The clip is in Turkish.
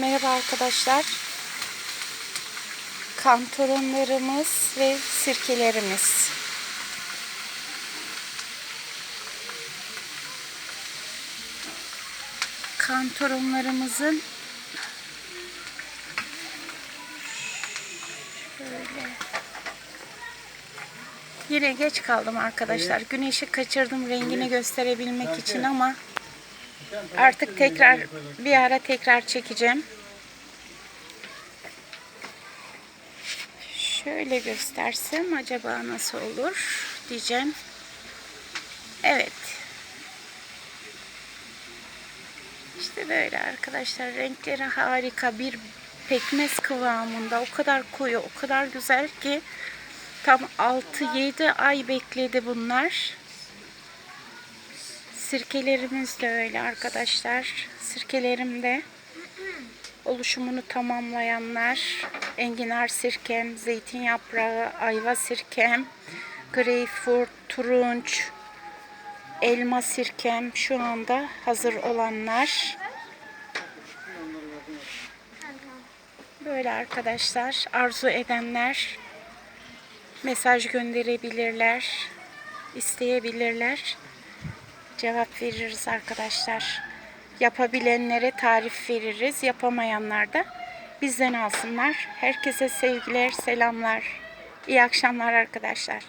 Merhaba arkadaşlar. Kantoronlarımız ve sirkelerimiz. Kantoronlarımızın şöyle Yine geç kaldım arkadaşlar. Güneşi kaçırdım rengini gösterebilmek için ama artık tekrar bir ara tekrar çekeceğim. Şöyle göstersem acaba nasıl olur diyeceğim. Evet. İşte böyle arkadaşlar renkleri harika bir pekmez kıvamında o kadar koyu o kadar güzel ki tam 6-7 ay bekledi bunlar. Sirkelerimiz de öyle arkadaşlar. Sirkelerim de oluşumunu tamamlayanlar. Enginar sirkem, zeytin yaprağı, ayva sirkem, greyfurt, turunç, elma sirkem şu anda hazır olanlar. Böyle arkadaşlar arzu edenler mesaj gönderebilirler, isteyebilirler. Cevap veririz arkadaşlar. Yapabilenlere tarif veririz. Yapamayanlar da bizden alsınlar. Herkese sevgiler, selamlar. İyi akşamlar arkadaşlar.